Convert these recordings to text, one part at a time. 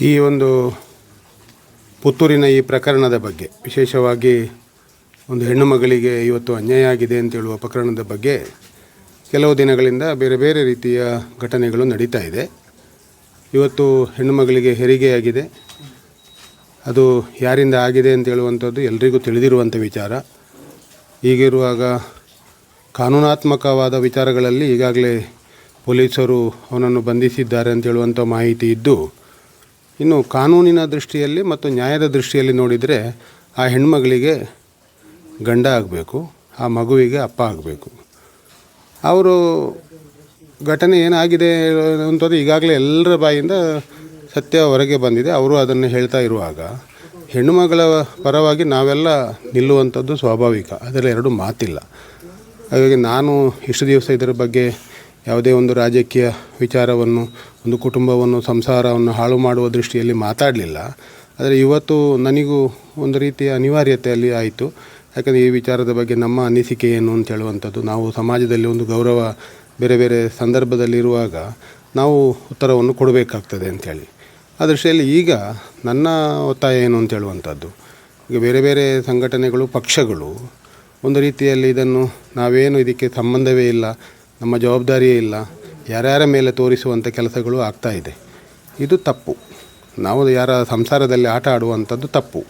ಈ ಒಂದು ಪುತ್ತೂರಿನ ಈ ಪ್ರಕರಣದ ಬಗ್ಗೆ, ವಿಶೇಷವಾಗಿ ಒಂದು ಹೆಣ್ಣು ಮಗಳಿಗೆ ಇವತ್ತು ಅನ್ಯಾಯ ಆಗಿದೆ ಅಂತ ಹೇಳುವ ಪ್ರಕರಣದ ಬಗ್ಗೆ ಕೆಲವು ದಿನಗಳಿಂದ ಬೇರೆ ಬೇರೆ ರೀತಿಯ ಘಟನೆಗಳು ನಡೀತಾ ಇದೆ. ಇವತ್ತು ಹೆಣ್ಣು ಮಗಳಿಗೆ ಹೆರಿಗೆಯಾಗಿದೆ ಅದು ಯಾರಿಂದ ಆಗಿದೆ ಅಂತ ಹೇಳುವಂಥದ್ದು ಎಲ್ರಿಗೂ ತಿಳಿದಿರುವಂಥ ವಿಚಾರ. ಹೀಗಿರುವಾಗ ಕಾನೂನಾತ್ಮಕವಾದ ವಿಚಾರಗಳಲ್ಲಿ ಈಗಾಗಲೇ ಪೊಲೀಸರು ಅವನನ್ನು ಬಂಧಿಸಿದ್ದಾರೆ ಅಂತ ಹೇಳುವಂಥ ಮಾಹಿತಿ ಇದ್ದು ಇನ್ನು ಕಾನೂನಿನ ದೃಷ್ಟಿಯಲ್ಲಿ ಮತ್ತು ನ್ಯಾಯದ ದೃಷ್ಟಿಯಲ್ಲಿ ನೋಡಿದರೆ ಆ ಹೆಣ್ಮಗಳಿಗೆ ಗಂಡ ಆಗಬೇಕು, ಆ ಮಗುವಿಗೆ ಅಪ್ಪ ಆಗಬೇಕು. ಅವರು ಘಟನೆ ಏನಾಗಿದೆ ಅಂತಂದರೆ ಈಗಾಗಲೇ ಎಲ್ಲರ ಬಾಯಿಂದ ಸತ್ಯ ಹೊರಗೆ ಬಂದಿದೆ. ಅವರು ಅದನ್ನು ಹೇಳ್ತಾ ಇರುವಾಗ, ಹೆಣ್ಣುಮಗಳ ಪರವಾಗಿ ನಾವೆಲ್ಲ ನಿಲ್ಲುವಂಥದ್ದು ಸ್ವಾಭಾವಿಕ ಅದರಲ್ಲಿ ಎರಡು ಮಾತಿಲ್ಲ. ಹಾಗಾಗಿ ನಾನು ಇಷ್ಟು ದಿವಸ ಇದರ ಬಗ್ಗೆ ಯಾವುದೇ ಒಂದು ರಾಜಕೀಯ ವಿಚಾರವನ್ನು, ಒಂದು ಕುಟುಂಬವನ್ನು, ಸಂಸಾರವನ್ನು ಹಾಳು ಮಾಡುವ ದೃಷ್ಟಿಯಲ್ಲಿ ಮಾತಾಡಲಿಲ್ಲ. ಆದರೆ ಇವತ್ತು ನನಗೂ ಒಂದು ರೀತಿಯ ಅನಿವಾರ್ಯತೆಯಲ್ಲಿ ಆಯಿತು. ಯಾಕಂದರೆ ಈ ವಿಚಾರದ ಬಗ್ಗೆ ನಮ್ಮ ಅನಿಸಿಕೆ ಏನು ಅಂತ ಹೇಳುವಂಥದ್ದು, ನಾವು ಸಮಾಜದಲ್ಲಿ ಒಂದು ಗೌರವ ಬೇರೆ ಬೇರೆ ಸಂದರ್ಭದಲ್ಲಿರುವಾಗ ನಾವು ಉತ್ತರವನ್ನು ಕೊಡಬೇಕಾಗ್ತದೆ ಅಂಥೇಳಿ ಆ ದೃಷ್ಟಿಯಲ್ಲಿ ಈಗ ನನ್ನ ಒತ್ತಾಯ ಏನು ಅಂತ ಹೇಳುವಂಥದ್ದು, ಈಗ ಬೇರೆ ಬೇರೆ ಸಂಘಟನೆಗಳು, ಪಕ್ಷಗಳು ಒಂದು ರೀತಿಯಲ್ಲಿ ಇದನ್ನು ನಾವೇನು ಇದಕ್ಕೆ ಸಂಬಂಧವೇ ಇಲ್ಲ ನಮ್ಮ ಜವಾಬ್ದಾರಿಯೇ ಇಲ್ಲ. ಯಾರ್ಯಾರ ಮೇಲೆ ತೋರಿಸುವಂಥ ಕೆಲಸಗಳು ಆಗ್ತಾ ಇದೆ. ಇದು ತಪ್ಪು. ನಾವು ಯಾರ ಸಂಸಾರದಲ್ಲಿ ಆಟ ಆಡುವಂಥದ್ದು ತಪ್ಪು.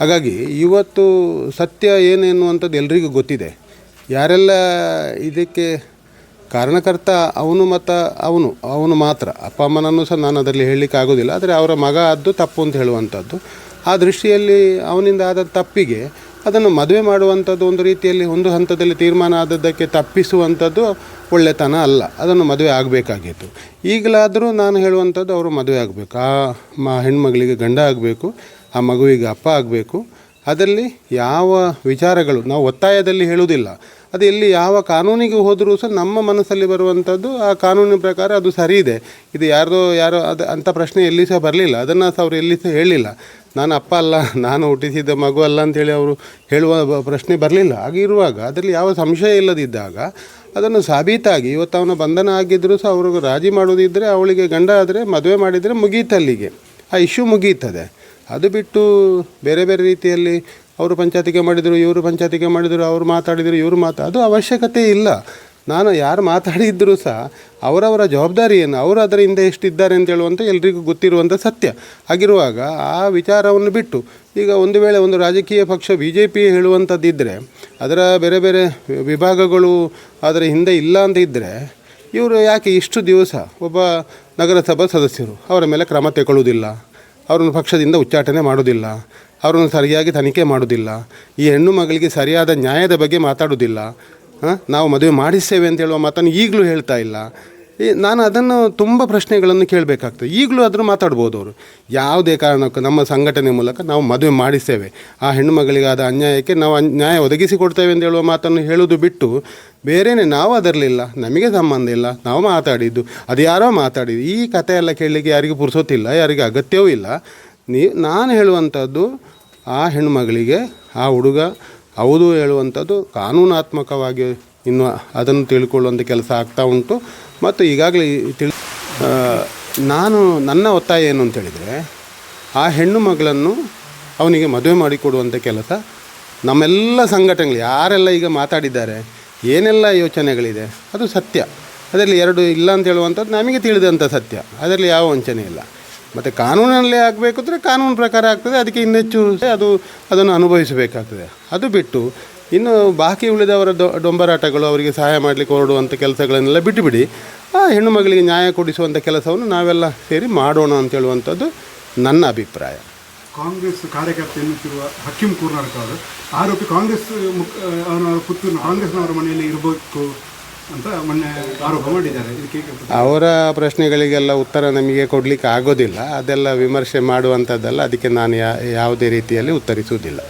ಹಾಗಾಗಿ ಇವತ್ತು ಸತ್ಯ ಏನೇನು ಅಂಥದ್ದು ಎಲ್ರಿಗೂ ಗೊತ್ತಿದೆ. ಯಾರೆಲ್ಲ ಇದಕ್ಕೆ ಕಾರಣಕರ್ತ ಅವನು ಮತ್ತು ಅವನು ಅವನು ಮಾತ್ರ. ಅಪ್ಪ ಅಮ್ಮನನ್ನು ಸಹ ನಾನು ಅದರಲ್ಲಿ ಹೇಳಲಿಕ್ಕೆ ಆಗೋದಿಲ್ಲ. ಆದರೆ ಅವರ ಮಗ ಆದ್ದು ತಪ್ಪು ಅಂತ ಹೇಳುವಂಥದ್ದು. ಆ ದೃಷ್ಟಿಯಲ್ಲಿ ಅವನಿಂದ ಆದ ತಪ್ಪಿಗೆ ಅದನ್ನು ಮದುವೆ ಮಾಡುವಂಥದ್ದು ಒಂದು ರೀತಿಯಲ್ಲಿ ಒಂದು ಹಂತದಲ್ಲಿ ತೀರ್ಮಾನ ಆದದ್ದಕ್ಕೆ ತಪ್ಪಿಸುವಂಥದ್ದು ಒಳ್ಳೆತನ ಅಲ್ಲ. ಅದನ್ನು ಮದುವೆ ಆಗಬೇಕಾಗಿತ್ತು. ಈಗಲಾದರೂ ನಾನು ಹೇಳುವಂಥದ್ದು ಅವರು ಮದುವೆ ಆಗಬೇಕು. ಆ ಮ ಹೆಣ್ಮಗಳಿಗೆ ಗಂಡ ಆಗಬೇಕು, ಆ ಮಗುವಿಗೆ ಅಪ್ಪ ಆಗಬೇಕು. ಅದರಲ್ಲಿ ಯಾವ ವಿಚಾರಗಳು ನಾವು ಒತ್ತಾಯದಲ್ಲಿ ಹೇಳುವುದಿಲ್ಲ. ಅದು ಎಲ್ಲಿ ಯಾವ ಕಾನೂನಿಗೆ ಹೋದರೂ ಸಹ ನಮ್ಮ ಮನಸ್ಸಲ್ಲಿ ಬರುವಂಥದ್ದು ಆ ಕಾನೂನಿನ ಪ್ರಕಾರ ಅದು ಸರಿ ಇದೆ. ಇದು ಯಾರದೋ ಯಾರೋ ಅದು ಅಂಥ ಪ್ರಶ್ನೆ ಎಲ್ಲಿ ಸಹ ಬರಲಿಲ್ಲ. ಅದನ್ನು ಸಹ ಅವರು ಎಲ್ಲಿ ಸಹ ಹೇಳಿಲ್ಲ. ನಾನು ಅಪ್ಪ ಅಲ್ಲ, ನಾನು ಹುಟ್ಟಿಸಿದ ಮಗು ಅಲ್ಲ ಅಂತೇಳಿ ಅವರು ಹೇಳುವ ಪ್ರಶ್ನೆ ಬರಲಿಲ್ಲ. ಹಾಗಿರುವಾಗ ಅದರಲ್ಲಿ ಯಾವ ಸಂಶಯ ಇಲ್ಲದಿದ್ದಾಗ ಅದನ್ನು ಸಾಬೀತಾಗಿ ಇವತ್ತು ಅವನ ಬಂಧನ ಆಗಿದ್ದರೂ ಸಹ ಅವ್ರಿಗೆ ರಾಜಿ ಮಾಡೋದಿದ್ದರೆ ಅವಳಿಗೆ ಗಂಡ ಆದರೆ, ಮದುವೆ ಮಾಡಿದರೆ ಮುಗೀತಲ್ಲಿಗೆ. ಆ ಇಶ್ಯೂ ಮುಗೀತದೆ. ಅದು ಬಿಟ್ಟು ಬೇರೆ ಬೇರೆ ರೀತಿಯಲ್ಲಿ ಅವರು ಪಂಚಾಯತಿಗೆ ಮಾಡಿದರು, ಇವರು ಪಂಚಾಯತಿಗೆ ಮಾಡಿದರು, ಅವರು ಮಾತಾಡಿದರು, ಇವರು ಮಾತಾ, ಅದು ಅವಶ್ಯಕತೆ ಇಲ್ಲ. ನಾನು ಯಾರು ಮಾತಾಡಿದ್ದರೂ ಸಹ ಅವರವರ ಜವಾಬ್ದಾರಿ ಏನು ಅವರು ಅದರ ಹಿಂದೆ ಎಷ್ಟಿದ್ದಾರೆ ಅಂತ ಹೇಳುವಂಥ ಎಲ್ರಿಗೂ ಗೊತ್ತಿರುವಂಥ ಸತ್ಯ. ಆಗಿರುವಾಗ ಆ ವಿಚಾರವನ್ನು ಬಿಟ್ಟು, ಈಗ ಒಂದು ವೇಳೆ ಒಂದು ರಾಜಕೀಯ ಪಕ್ಷ ಬಿ ಜೆ ಪಿ ಹೇಳುವಂಥದ್ದಿದ್ದರೆ ಅದರ ಬೇರೆ ಬೇರೆ ವಿಭಾಗಗಳು ಅದರ ಹಿಂದೆ ಇಲ್ಲ ಅಂತ ಇದ್ದರೆ ಇವರು ಯಾಕೆ ಇಷ್ಟು ದಿವಸ ಒಬ್ಬ ನಗರಸಭಾ ಸದಸ್ಯರು ಅವರ ಮೇಲೆ ಕ್ರಮ ತಗೊಳ್ಳುವುದಿಲ್ಲ ಅವರನ್ನು ಪಕ್ಷದಿಂದ ಉಚ್ಚಾಟನೆ ಮಾಡೋದಿಲ್ಲ ಅವರನ್ನು ಸರಿಯಾಗಿ ತನಿಖೆ ಮಾಡೋದಿಲ್ಲ ಈ ಹೆಣ್ಣು ಮಗಳಿಗೆ ಸರಿಯಾದ ನ್ಯಾಯದ ಬಗ್ಗೆ ಮಾತಾಡೋದಿಲ್ಲ ನಾವು ಮದುವೆ ಮಾಡಿಸ್ತೇವೆ ಅಂತ ಹೇಳುವ ಮಾತನ್ನು ಈಗಲೂ ಹೇಳ್ತಾ ಇಲ್ಲ. ನಾನು ಅದನ್ನು ತುಂಬ ಪ್ರಶ್ನೆಗಳನ್ನು ಕೇಳಬೇಕಾಗ್ತದೆ. ಈಗಲೂ ಆದರೂ ಮಾತಾಡ್ಬೋದು ಅವರು. ಯಾವುದೇ ಕಾರಣಕ್ಕೂ ನಮ್ಮ ಸಂಘಟನೆ ಮೂಲಕ ನಾವು ಮದುವೆ ಮಾಡಿಸ್ತೇವೆ. ಆ ಹೆಣ್ಣು ಮಗಳಿಗಾದ ಅನ್ಯಾಯಕ್ಕೆ ನಾವು ಅನ್ಯಾಯ ನ್ಯಾಯ ಒದಗಿಸಿ ಕೊಡ್ತೇವೆ ಅಂತ ಹೇಳುವ ಮಾತನ್ನು ಹೇಳೋದು ಬಿಟ್ಟು ಬೇರೆಯೇ ನಾವು ಅದರಲಿಲ್ಲ ನಮಗೆ ಸಂಬಂಧ ಇಲ್ಲ. ನಾವು ಮಾತಾಡಿದ್ದು. ಅದು ಯಾರೋ ಮಾತಾಡಿದ್ದು. ಈ ಕಥೆ ಎಲ್ಲ ಕೇಳಲಿಕ್ಕೆ ಯಾರಿಗೂ ಪುರ್ಸೋತಿಲ್ಲ ಯಾರಿಗೆ ಅಗತ್ಯವೂ ಇಲ್ಲ. ನೀ, ನಾನು ಹೇಳುವಂಥದ್ದು ಆ ಹೆಣ್ಣುಮಗಳಿಗೆ ಆ ಹುಡುಗ ಹೌದು ಹೇಳುವಂಥದ್ದು ಕಾನೂನಾತ್ಮಕವಾಗಿ ಇನ್ನು ಅದನ್ನು ತಿಳ್ಕೊಳ್ಳುವಂಥ ಕೆಲಸ ಆಗ್ತಾ ಉಂಟು. ಮತ್ತು ಈಗಾಗಲೇ ತಿಳಿ ನಾನು ನನ್ನ ಒತ್ತಾಯ ಏನು ಅಂತ ಹೇಳಿದರೆ, ಆ ಹೆಣ್ಣು ಮಗಳನ್ನು ಅವನಿಗೆ ಮದುವೆ ಮಾಡಿಕೊಡುವಂಥ ಕೆಲಸ ನಮ್ಮೆಲ್ಲ ಸಂಘಟನೆಗಳು, ಯಾರೆಲ್ಲ ಈಗ ಮಾತಾಡಿದ್ದಾರೆ, ಏನೆಲ್ಲ ಯೋಚನೆಗಳಿದೆ, ಅದು ಸತ್ಯ. ಅದರಲ್ಲಿ ಎರಡು ಇಲ್ಲ ಅಂತ ಹೇಳುವಂಥದ್ದು ನಮಗೆ ತಿಳಿದಂಥ ಸತ್ಯ. ಅದರಲ್ಲಿ ಯಾವ ವಂಚನೆ ಇಲ್ಲ. ಮತ್ತು ಕಾನೂನಲ್ಲಿ ಆಗಬೇಕು ಅಂದರೆ ಕಾನೂನು ಪ್ರಕಾರ ಆಗ್ತದೆ, ಅದಕ್ಕೆ ಇನ್ನೆಚ್ಚು ಅದು, ಅದನ್ನು ಅನುಭವಿಸಬೇಕಾಗ್ತದೆ. ಅದು ಬಿಟ್ಟು ಇನ್ನು ಬಾಕಿ ಉಳಿದವರ ಡೊಂಬರಾಟಗಳು ಅವರಿಗೆ ಸಹಾಯ ಮಾಡಲಿಕ್ಕೆ ಹೊರಡುವಂಥ ಕೆಲಸಗಳನ್ನೆಲ್ಲ ಬಿಟ್ಟುಬಿಡಿ, ಆ ಹೆಣ್ಣು ಮಗಳಿಗೆ ನ್ಯಾಯ ಕೊಡಿಸುವಂಥ ಕೆಲಸವನ್ನು ನಾವೆಲ್ಲ ಸೇರಿ ಮಾಡೋಣ ಅಂತ ಹೇಳುವಂಥದ್ದು ನನ್ನ ಅಭಿಪ್ರಾಯ. ಕಾಂಗ್ರೆಸ್ ಕಾರ್ಯಕರ್ತ ಎನ್ನುತ್ತಿರುವ ಹಕೀಂ ಕೂರ್ನಾರ್ಕ ಅವರು ಆರೋಪಿ ಕಾಂಗ್ರೆಸ್ ಪುತ್ತೂರು ಕಾಂಗ್ರೆಸ್ನವರ ಮನೆಯಲ್ಲಿ ಇರಬೇಕು ಅಂತ ಮೊನ್ನೆ ಆರೋಪ ಮಾಡಿದ್ದಾರೆ. ಅವರ ಪ್ರಶ್ನೆಗಳಿಗೆಲ್ಲ ಉತ್ತರ ನಮಗೆ ಕೊಡಲಿಕ್ಕೆ ಆಗೋದಿಲ್ಲ. ಅದೆಲ್ಲ ವಿಮರ್ಶೆ ಮಾಡುವಂಥದ್ದಲ್ಲ. ಅದಕ್ಕೆ ನಾನು ಯಾವುದೇ ರೀತಿಯಲ್ಲಿ ಉತ್ತರಿಸುವುದಿಲ್ಲ.